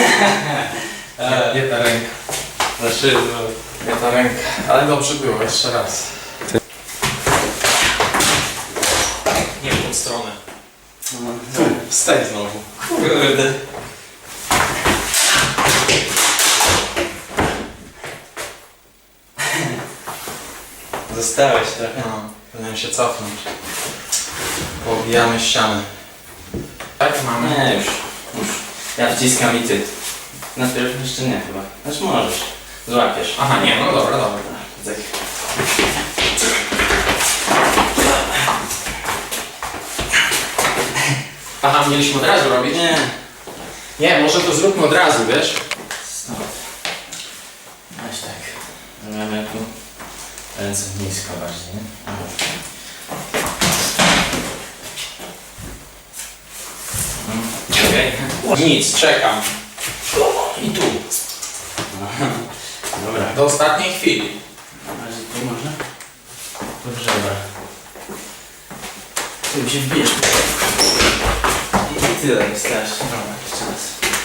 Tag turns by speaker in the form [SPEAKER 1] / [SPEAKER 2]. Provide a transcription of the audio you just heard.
[SPEAKER 1] Nie ta ręka.
[SPEAKER 2] Znaczy,
[SPEAKER 1] Nie ta ręka. Ale dobrze było, jeszcze raz. Nie w tą stronę.
[SPEAKER 2] tu, wstać znowu.
[SPEAKER 3] Kurde. Zostałeś trochę.
[SPEAKER 1] No, powinienem się cofnąć. Pobijamy ścianę. Tak, mamy.
[SPEAKER 3] Nie, już. Już. Ja wciskam i ty. Najpierw jeszcze nie chyba. Znaczy możesz. Złapiesz.
[SPEAKER 1] Aha, nie, no dobra, dobra.
[SPEAKER 3] Tak.
[SPEAKER 1] Aha, mieliśmy od razu robić?
[SPEAKER 3] Nie.
[SPEAKER 1] Nie, może to zróbmy od razu, wiesz?
[SPEAKER 3] Stop. Weź tak. Zamiast tu ręce nisko bardziej, nie? Okej.
[SPEAKER 1] Nic, czekam.
[SPEAKER 3] I tu. Dobra.
[SPEAKER 1] Do ostatniej chwili.
[SPEAKER 3] Bardziej tu może? Tu żebra. Tu się wbierz. I tyle, wystarczy. Dobra, jeszcze raz.